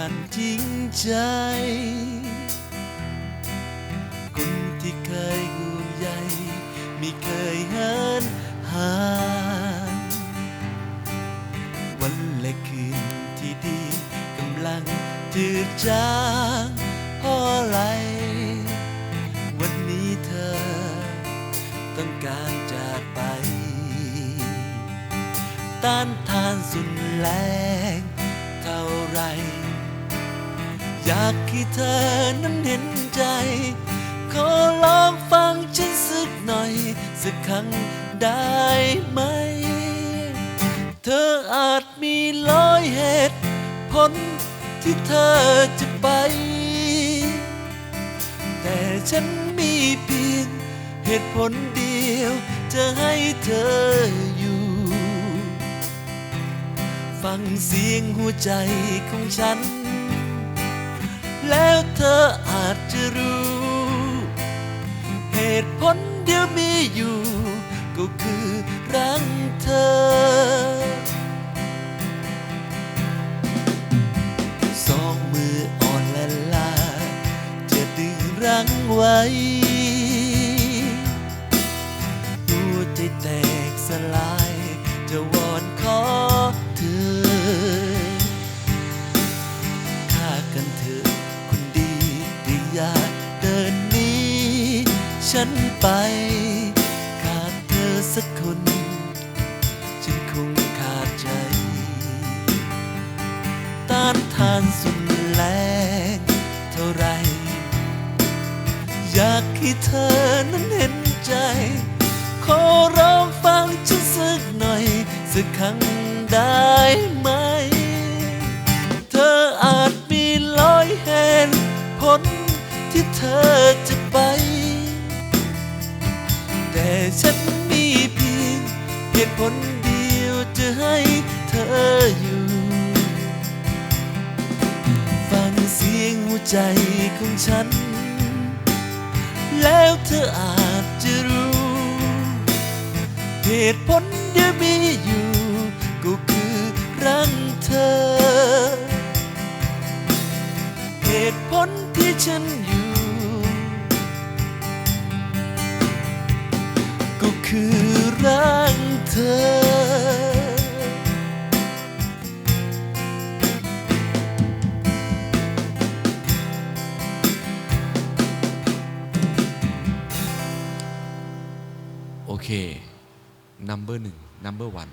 หันผูกพันจริงใจ คนที่เคยห่วงใยไม่เคยเหินห่างวันและคืนที่ดีกำลังจืดจางเพราะอะไรวันนี้เธอ ต้องการจากไป ต้านทานสุดแรงเท่าไร อยากให้เธอนั้นเห็นใจ ขอลองฟังฉันสักหน่อย สักครั้งได้ไหม เธออาจมีร้อยเหตุผลที่เธอจะไป แต่ฉันมีเพียงเหตุผลเดียว จะให้เธออยู่ ฟังเสียงหัวใจของฉัน งรั้งไว้หัวใจแตกสลาย จะวอนขอเธอฆ่ากันเถอะคนดีแต่อย่าเดินนี้ฉันไป ขาดเธอสักคน ฉันคงขาดใจ ต้านทานสุดแรงเท่าไร อยากให้เธอนั้นเห็นใจ ขอร้องฟังฉันสักหน่อย สักครั้งได้ไหม เธออาจมีร้อยเหตุผลที่เธอจะไป แต่ฉันมีเพียงเหตุผลเดียวจะให้เธออยู่ฟังเสียงหัวใจของฉัน แล้วเธออาจจะรู้ เหตุผลเดียวมีอยู่ ก็คือรังเธอ เหตุผลที่ฉันอยู่ ก็คือรังเธอ โอเคนัมเบอร์หนึ่งนัมเบอร์วัน